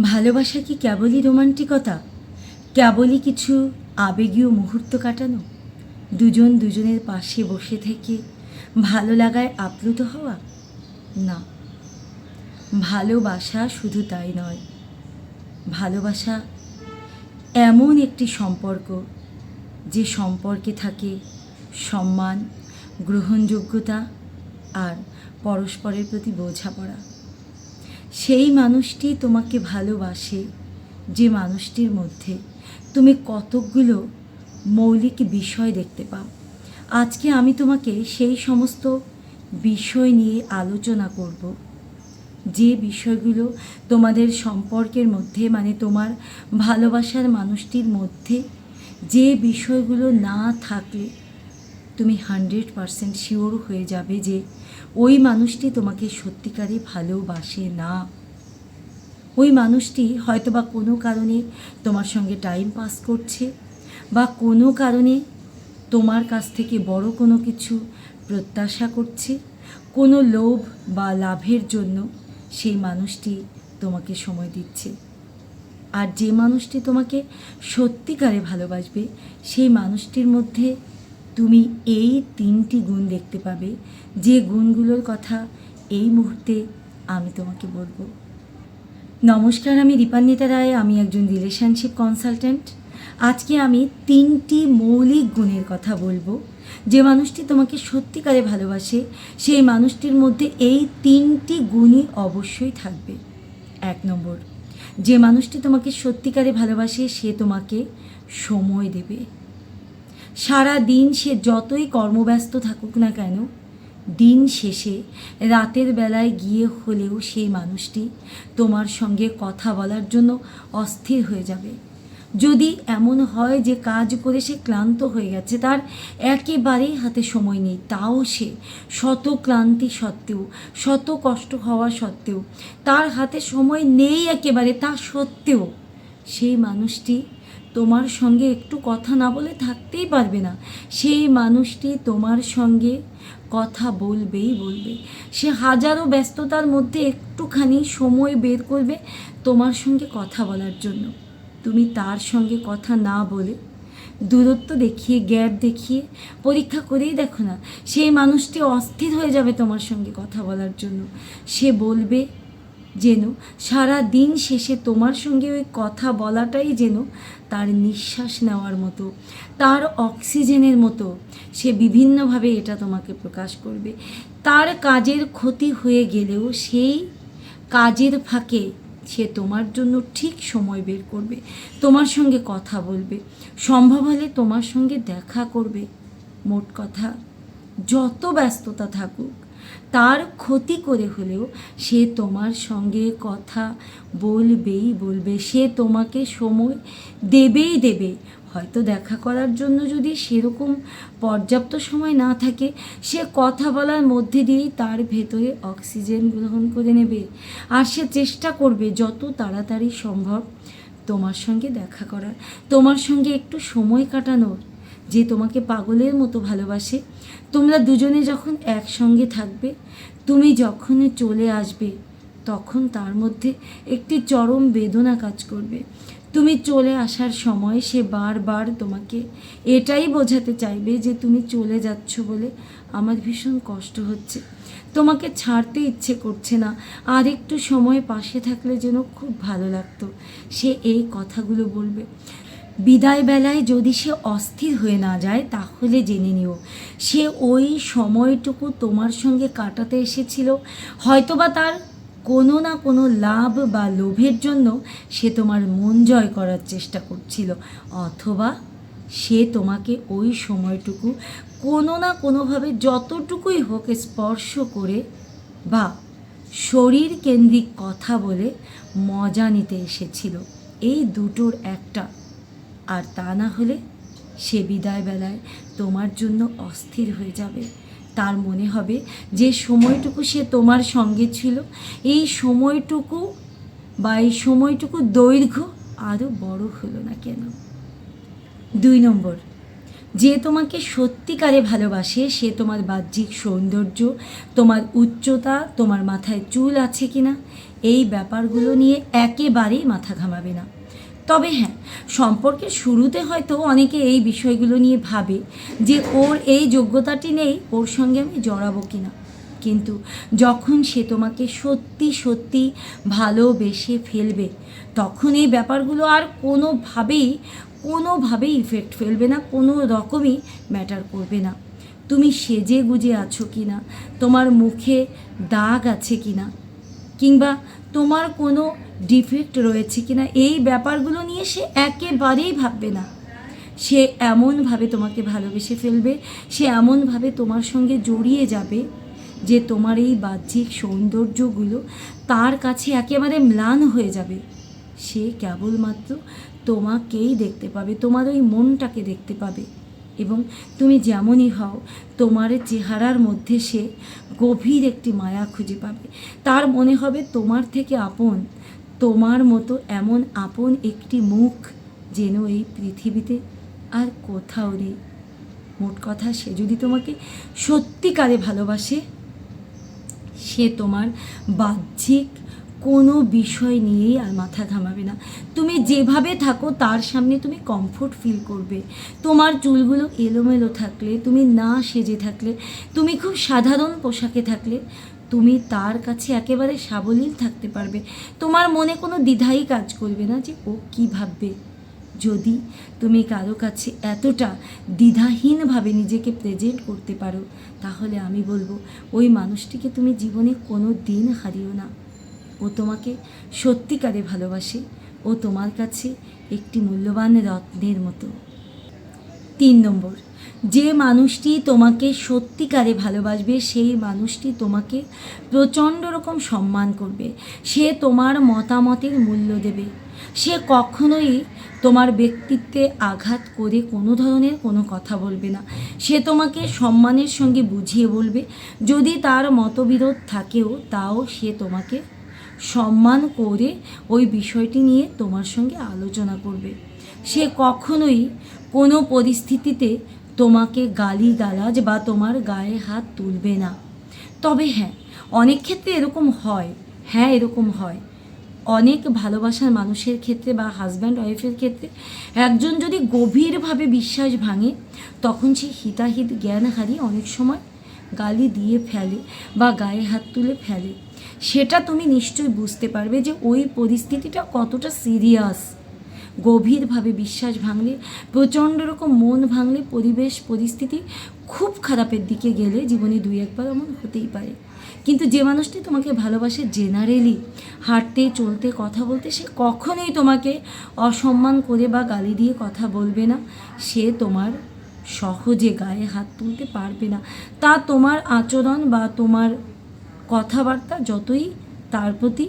ভালোবাসা কি কেবলই রোমান্টিকতা? কেবলই কিছু আবেগীয় মুহূর্ত কাটানো? দুজন দুজনের পাশে বসে থেকে ভালো লাগায় আপ্লুত হওয়া? না। ভালোবাসা শুধু তাই নয়। ভালোবাসা এমন একটি সম্পর্ক যে সম্পর্কে থাকে সম্মান, গ্রহণযোগ্যতা আর পরস্পরের প্রতি বোঝাপড়া। সেই মানুষটি তোমাকে ভালোবাসে যে মানুষটির মধ্যে তুমি কতকগুলো মৌলিক বিষয় দেখতে পাও। আজকে আমি তোমাকে সেই সমস্ত বিষয় নিয়ে আলোচনা করব। যে বিষয়গুলো তোমাদের সম্পর্কের মধ্যে মানে তোমার ভালোবাসার মানুষটির মধ্যে যে বিষয়গুলো না থাকলে তুমি হান্ড্রেড পারসেন্ট শিওর হয়ে যাবে যে ওই মানুষটি তোমাকে সত্যিকারে ভালোবাসে না। ওই মানুষটি হয়তোবা কোনো কারণে তোমার সঙ্গে টাইম পাস করছে বা কোনো কারণে তোমার কাছ থেকে বড় কোনো কিছু প্রত্যাশা করছে। কোনো লোভ বা লাভের জন্য সেই মানুষটি তোমাকে সময় দিচ্ছে। আর যে মানুষটি তোমাকে সত্যিকারে ভালোবাসবে, সেই মানুষটির মধ্যে তুমি এই তিনটি গুণ দেখতে পাবে। যে গুণগুলোর কথা এই মুহূর্তে আমি তোমাকে বলব। নমস্কার, আমি দীপান্বিতা রায়, আমি একজন রিলেশনশিপ কনসালট্যান্ট আজকে আমি তিনটি মৌলিক গুণের কথা বলব। যে মানুষটি তোমাকে সত্যিকারে ভালোবাসে, সেই মানুষটির মধ্যে এই তিনটি গুণই অবশ্যই থাকবে। এক নম্বর, যে মানুষটি তোমাকে সত্যিকারে ভালোবাসে, সে তোমাকে সময় দেবে। সারা দিন সে যতই কর্মব্যস্ত থাকুক না কেন, দিন শেষে রাতের বেলায় গিয়ে হলেও সেই মানুষটি তোমার সঙ্গে কথা বলার জন্য অস্থির হয়ে যাবে। যদি এমন হয় যে কাজ করে সে ক্লান্ত হয়ে গেছে, তার একেবারেই হাতে সময় নেই, তাও সে শত ক্লান্তি সত্ত্বেও, শত কষ্ট হওয়া সত্ত্বেও, তার হাতে সময় নেই একেবারে তা সত্ত্বেও, সেই মানুষটি তোমার সঙ্গে একটু কথা না বলে থাকতেই পারবে না। সেই মানুষটি তোমার সঙ্গে কথা বলবেই বলবে। সে হাজারো ব্যস্ততার মধ্যে একটুখানি সময় বের করবে তোমার সঙ্গে কথা বলার জন্য। তুমি তার সঙ্গে কথা না বলে দূরত্ব দেখিয়ে, গ্যাপ দেখিয়ে পরীক্ষা করেই দেখো না, সেই মানুষটি অস্থির হয়ে যাবে তোমার সঙ্গে কথা বলার জন্য। সে বলবে যেন সারা দিন শেষে তোমার সঙ্গে ওই কথা বলাটাই যেন তার নিঃশ্বাস নেওয়ার মতো, তার অক্সিজেনের মতো। সে বিভিন্নভাবে এটা তোমাকে প্রকাশ করবে। তার কাজের ক্ষতি হয়ে গেলেও সেই কাজের ফাঁকে সে তোমার জন্য ঠিক সময় বের করবে, তোমার সঙ্গে কথা বলবে। সম্ভব হলে তোমার সঙ্গে দেখা করবে। মোট কথা, যত ব্যস্ততা থাকুক তার ক্ষতি করে হলেও সে তোমার সঙ্গে কথা বলবেই বলবে। সে তোমাকে সময় দেবেই দেবে। হয়তো দেখা করার জন্য যদি সেরকম পর্যাপ্ত সময় না থাকে, সে কথা বলার মধ্যে দিয়েই তার ভেতরে অক্সিজেন গ্রহণ করে নেবে। আর সে চেষ্টা করবে যত তাড়াতাড়ি সম্ভব তোমার সঙ্গে দেখা করার। তোমার সঙ্গে একটু সময় কাটানোর। যে তোমাকে পাগলের মতো ভালোবাসে, তোমরা দুজনে যখন একসঙ্গে থাকবে, তুমি যখন চলে আসবে, তখন তার মধ্যে একটি চরম বেদনা কাজ করবে। তুমি চলে আসার সময় সে বারবার তোমাকে এটাই বোঝাতে চাইবে যে তুমি চলে যাচ্ছ বলে আমার ভীষণ কষ্ট হচ্ছে। তোমাকে ছাড়তে ইচ্ছে করছে না, আর একটু সময় পাশে থাকলে যেন খুব ভালো লাগতো। সে এই কথাগুলো বলবে। বিদায় বেলায় যদি সে অস্থির হয়ে না যায়, তাহলে জেনে নিও। সে ওই সময়টুকু তোমার সঙ্গে কাটাতে এসেছিল। হয়তোবা তার কোনো না কোনো লাভ বা লোভের জন্য সে তোমার মন জয় করার চেষ্টা করছিল, অথবা সে তোমাকে ওই সময়টুকু কোনো না কোনোভাবে যতটুকুই হোক স্পর্শ করে বা শরীর কেন্দ্রিক কথা বলে মজা নিতে এসেছিল। এই দুটোর একটা আর তা না হলে সে বিদায় বেলায় তোমার জন্য অস্থির হয়ে যাবে। তার মনে হবে যে সময়টুকু সে তোমার সঙ্গে ছিল, এই সময়টুকু বা এই সময়টুকু দৈর্ঘ্য আরও বড় হলো না কেন? দুই নম্বর, যে তোমাকে সত্যিকারে ভালোবাসে, সে তোমার বাহ্যিক সৌন্দর্য, তোমার উচ্চতা, তোমার মাথায় চুল আছে কিনা, এই ব্যাপারগুলো নিয়ে একেবারেই মাথা ঘামাবে না। তবে হ্যাঁ সম্পর্কের শুরুতে হয়তো অনেকে এই বিষয়গুলো নিয়ে ভাবে যে ওর এই যোগ্যতাটি নেই, ওর সঙ্গে আমি জড়াবো কিনা। কিন্তু যখন সে তোমাকে সত্যি সত্যি ভালোবেসে ফেলবে, তখন এই ব্যাপারগুলো আর কোনোভাবেই কোনোভাবেই ইফেক্ট ফেলবে না, কোনো রকমই ম্যাটার করবে না। তুমি সেজে গুজে আছো কি না তোমার মুখে দাগ আছে কি না কিংবা তোমার কোনো ডিফেক্ট রয়েছে কিনা, এই ব্যাপারগুলো নিয়ে সে একেবারেই ভাববে না। সে এমনভাবে তোমাকে ভালোবেসে ফেলবে, সে এমনভাবে তোমার সঙ্গে জড়িয়ে যাবে যে তোমার এই বাহ্যিক সৌন্দর্যগুলো তার কাছে একেবারে ম্লান হয়ে যাবে। সে কেবলমাত্র তোমাকেই দেখতে পাবে, তোমার ওই মনটাকে দেখতে পাবে। এবং তুমি যেমনই হও, তোমার চেহারার মধ্যে সে গভীর একটি মায়া খুঁজে পাবে। তার মনে হবে তোমার থেকে আপন। তোমার মতো এমন আপন একটি মুখ যেন এই পৃথিবীতে আর কোথাও নেই। মোট কথা, সে যদি তোমাকে সত্যিকারে ভালোবাসে, সে তোমার বাহ্যিক কোনো বিষয় নিয়েই আর মাথা ঘামাবে না। তুমি যেভাবে থাকো, তার সামনে তুমি কমফোর্ট ফিল করবে। তোমার চুলগুলো এলোমেলো থাকলে, তুমি না সেজে থাকলে, তুমি খুব সাধারণ পোশাকে থাকলে, তুমি তার কাছে একেবারে সাবলীল থাকতে পারবে। তোমার মনে কোনো দ্বিধাই কাজ করবে না যে ও কী ভাববে। যদি তুমি কারও কাছে এতটা দ্বিধাহীনভাবে নিজেকে প্রেজেন্ট করতে পারো, তাহলে আমি বলব, ওই মানুষটিকে তুমি জীবনে কোনো দিন হারিও না। ও তোমাকে সত্যিকারে ভালোবাসে ও তোমার কাছে একটি মূল্যবান রত্নের মতো। তিন নম্বর, যে মানুষটি তোমাকে সত্যিকারে ভালোবাসবে, সেই মানুষটি তোমাকে প্রচণ্ড রকম সম্মান করবে। সে তোমার মতামতের মূল্য দেবে। সে কখনোই তোমার ব্যক্তিত্বে আঘাত করে কোনো ধরনের কোনো কথা বলবে না। সে তোমাকে সম্মানের সঙ্গে বুঝিয়ে বলবে, যদি তার মতবিরোধ থাকেও, তাও সে তোমাকে সম্মান করে ওই বিষয়টি নিয়ে তোমার সঙ্গে আলোচনা করবে। সে কখনোই কোনো পরিস্থিতিতে তোমাকে গালি গালাজ বা তোমার গায়ে হাত তুলবে না। তবে হ্যাঁ অনেক ক্ষেত্রে এরকম হয়। হ্যাঁ এরকম হয়। অনেক ভালোবাসার মানুষের ক্ষেত্রে বা হাজব্যান্ড ওয়াইফের ক্ষেত্রে একজন যদি গভীরভাবে বিশ্বাস ভাঙে, তখন সে হিতাহিত জ্ঞান হারিয়ে অনেক সময় গালি দিয়ে ফেলে বা গায়ে হাত তুলে ফেলে। সেটা তুমি নিশ্চয়ই বুঝতে পারবে যে ওই পরিস্থিতিটা কতটা সিরিয়াস। গভীরভাবে বিশ্বাস ভাঙলে, প্রচণ্ড রকম মন ভাঙলে, পরিবেশ, পরিস্থিতি খুব খারাপের দিকে গেলে জীবনে দুই একবার এমন হতেই পারে। কিন্তু যে মানুষটি তোমাকে ভালোবাসে জেনারেলি হাঁটতে, চলতে, কথা বলতে, সে কখনোই তোমাকে অসম্মান করে বা গালি দিয়ে কথা বলবে না। সে তোমার সহজে গায়ে হাত তুলতে পারবে না। তা তোমার আচরণ বা তোমার কথাবার্তা যতই তার প্রতি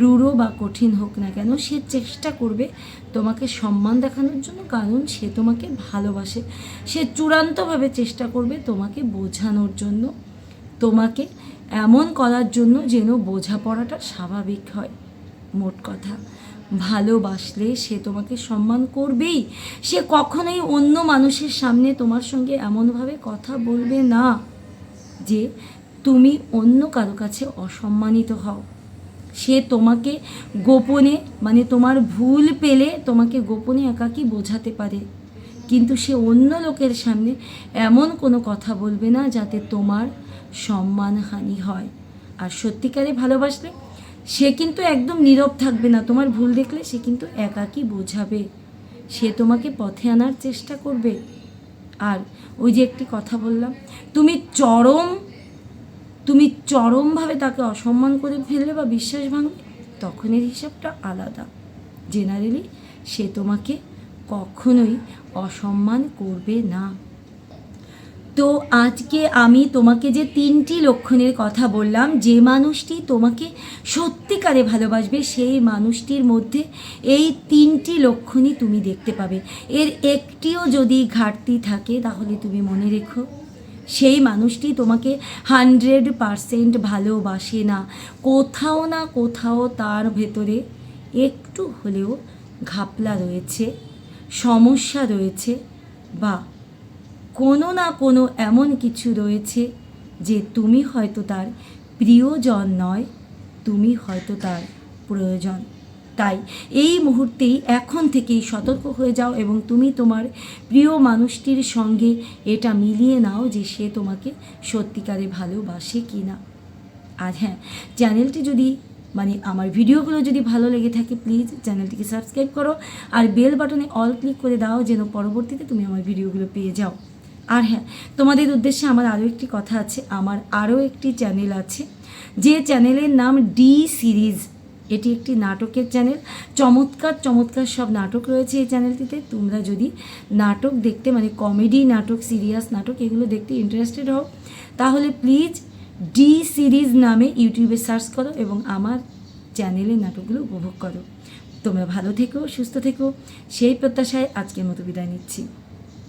রূঢ় বা কঠিন হোক না কেন, সে চেষ্টা করবে তোমাকে সম্মান দেখানোর জন্য, কারণ সে তোমাকে ভালোবাসে। সে চূড়ান্তভাবে চেষ্টা করবে তোমাকে বোঝানোর জন্য, তোমাকে এমন করার জন্য যেন বোঝাপড়াটা স্বাভাবিক হয়। মোট কথা, ভালোবাসলে সে তোমাকে সম্মান করবেই। সে কখনোই অন্য মানুষের সামনে তোমার সঙ্গে এমনভাবে কথা বলবে না যে তুমি অন্য কারও কাছে অসম্মানিত হও। সে তোমাকে গোপনে মানে তোমার ভুল পেলে তোমাকে গোপনে একাকী বোঝাতে পারে। কিন্তু সে অন্য লোকের সামনে এমন কোনো কথা বলবে না যাতে তোমার সম্মানহানি হয়। আর সত্যিকারে ভালোবাসলে সে কিন্তু একদম নীরব থাকবে না। তোমার ভুল দেখলে সে কিন্তু একাকী বোঝাবে। সে তোমাকে পথে আনার চেষ্টা করবে। আর ওই যে একটি কথা বললাম, তুমি চরম তুমি চরমভাবে তাকে অসম্মান করে ফেললে বা বিশ্বাস ভাঙলে, তখনের হিসাবটা আলাদা। জেনারেলি সে তোমাকে কখনোই অসম্মান করবে না। তো আজকে আমি তোমাকে যে তিনটি লক্ষণের কথা বললাম, যে মানুষটি তোমাকে সত্যিকারে ভালোবাসবে, সেই মানুষটির মধ্যে এই তিনটি লক্ষণই তুমি দেখতে পাবে। এর একটিও যদি ঘাটতি থাকে, তাহলে তুমি মনে রেখো সেই মানুষটি তোমাকে হান্ড্রেড পারসেন্ট ভালোবাসে না। কোথাও না কোথাও তার ভেতরে একটু হলেও ঘাপলা রয়েছে, সমস্যা রয়েছে বা কোনো না কোনো এমন কিছু রয়েছে যে তুমি হয়তো তার প্রিয়জন নয়, তুমি হয়তো তার প্রয়োজন। তাই এই মুহূর্তেই এখন থেকেই সতর্ক হয়ে যাও এবং তুমি তোমার প্রিয় মানুষটির সঙ্গে এটা মিলিয়ে নাও যে সে তোমাকে সত্যিকারে ভালোবাসে কি না আর হ্যাঁ চ্যানেলটি যদি মানে আমার ভিডিওগুলো যদি ভালো লেগে থাকে, প্লিজ চ্যানেলটিকে সাবস্ক্রাইব করো আর বেল বাটনে অল ক্লিক করে দাও যেন পরবর্তীতে তুমি আমার ভিডিওগুলো পেয়ে যাও। আর হ্যাঁ তোমাদের উদ্দেশ্যে আমার আরও একটি কথা আছে, আমার আরও একটি চ্যানেল আছে, যে চ্যানেলের নাম ডি সিরিজ। এটি একটি নাটকের চ্যানেল চমৎকার চমৎকার সব নাটক রয়েছে এই চ্যানেলটিতে তোমরা যদি নাটক দেখতে মানে কমেডি নাটক সিরিয়াস নাটক, এগুলো দেখতে ইন্টারেস্টেড হও, তাহলে প্লিজ ডি সিরিজ নামে ইউটিউবে সার্চ করো এবং আমার চ্যানেলের নাটকগুলো উপভোগ করো। তোমরা ভালো থেকো, সুস্থ থেকো। সেই প্রত্যাশায় আজকের মতো বিদায় নিচ্ছি।